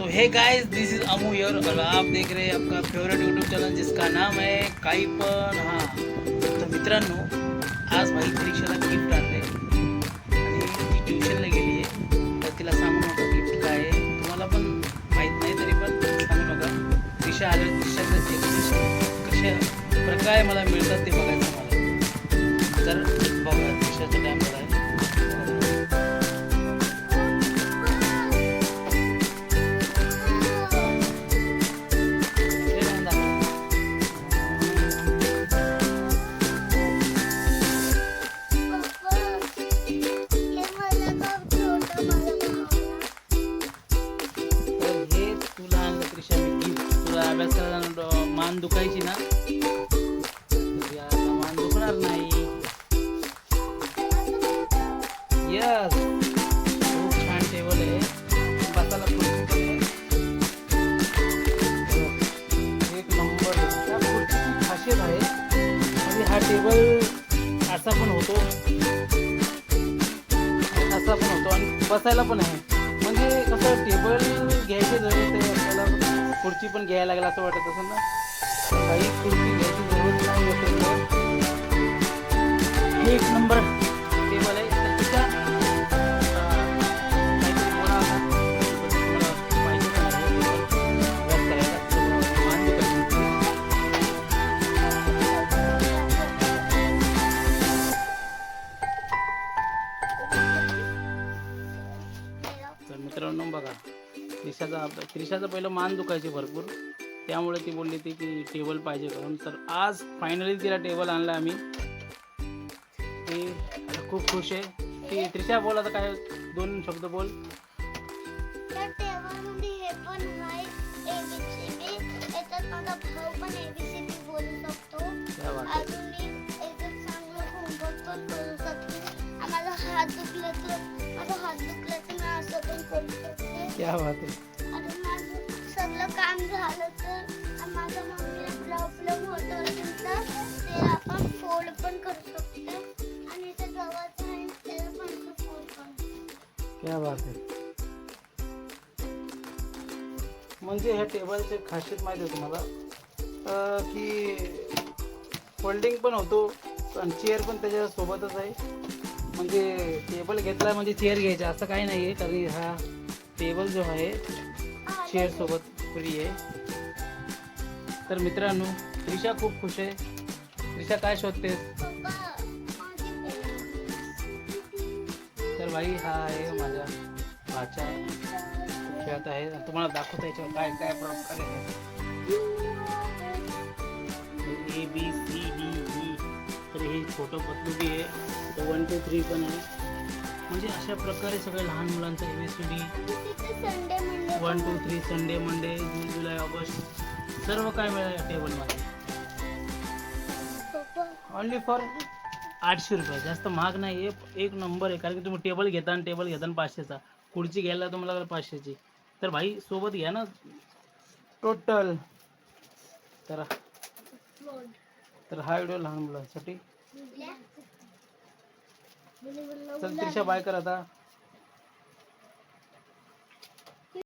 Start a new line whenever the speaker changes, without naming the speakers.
तो hey guys this is Amu your और आप देख रहे हैं आपका फेवरेट यूट्यूब चैनल जिसका नाम है काही पण हां। तर मित्रांनो आज माझी परीक्षेला गिफ्ट आणले आणि ती ट्युशनला गेली आहे तर तिला सांगू नका गिफ्ट काय आहे. तुम्हाला पण माहीत नाही तरी पण सांगू नका दिशा आले दिशाचं ते कशा प्रकारे मला मिळतात ते बघायचं मला. तर बघा दिशाचं टाईम तुला मान दुखायची ना. आता मान दुखणार नाही. यस खूप छान टेबल आहे. बसायला खूप हो. एक नंबर खासियत आहे. आणि हा टेबल असा पण होतो. असा पण होतो. आणि बसायला पण आहे. म्हणजे कसं टेबल घ्यायचे जरी ते आपल्याला खुर्ची पण घ्यायला लागला असं वाटत असेल ना? काही खुर्ची घ्यायची जरूरत नाही हे एक नंबर. टेबल आहे तर तिच्या काहीतरी तर मित्रांनो बघा. त्रिशाचा त्रिशाचं पहिलं मान दुखायचे भरपूर. त्यामुळे ती बोलली ती की टेबल पाहिजे करून तर आज फायनली तिला टेबल आणला आम्ही. ती खूप खुश आहे. ती त्रिशा बोल आता काय दोन शब्द बोल.
हे माझा हात दुखला तर माझा हात दुखला तर मी असं पण करू
क्या बात आहे
आणि माझं सगळं काम झालं तर आणि माझ्या मम्मीला प्रॉब्लेम होत असेल तर ते आपण फोल्ड पण करू शकतो. आणि ते गव्हाचं आहे त्याला पण फोल्ड करू
क्या बात आहे म्हणजे ह्या टेबलचे खासियत माहिती आहे तुम्हाला अं, की फोल्डिंग पण होतो आणि चेअर पण त्याच्या सोबतच आहे. म्हणजे टेबल घेतला म्हणजे चेअर घ्यायचा असं काही नाही आहे कारण हा टेबल जो आहे चेअर सोबत फ्री आहे. तर मित्रांनो त्रिशा खूप खुश आहे. त्रिशा काय
शोधते
तर भाई हा आहे माझा भाचा. खेळत आहे. आणि तुम्हाला दाखवतो याच्यावर काय काय प्रकार आहे. A B C D E तर हे छोटं पतलू बी आहे वन टू थ्री पण आहे. म्हणजे अशा प्रकारे सगळ्या लहान मुलांचं A B C D one two three Sunday Monday June July August सर्व काय मिळालं या टेबलमध्ये ओनली फॉर आठशे रुपये. जास्त महाग नाही एक नंबर आहे. कारण की तुम्ही टेबल घेता आणि टेबल घेता पाचशेचा. खुर्ची घ्यायला तुम्हाला पाचशेची. तर भाई सोबत घ्या ना. टोटल तर तर हा व्हिडिओ लहान मुलांसाठी. चल त्रिशा बाय कर आता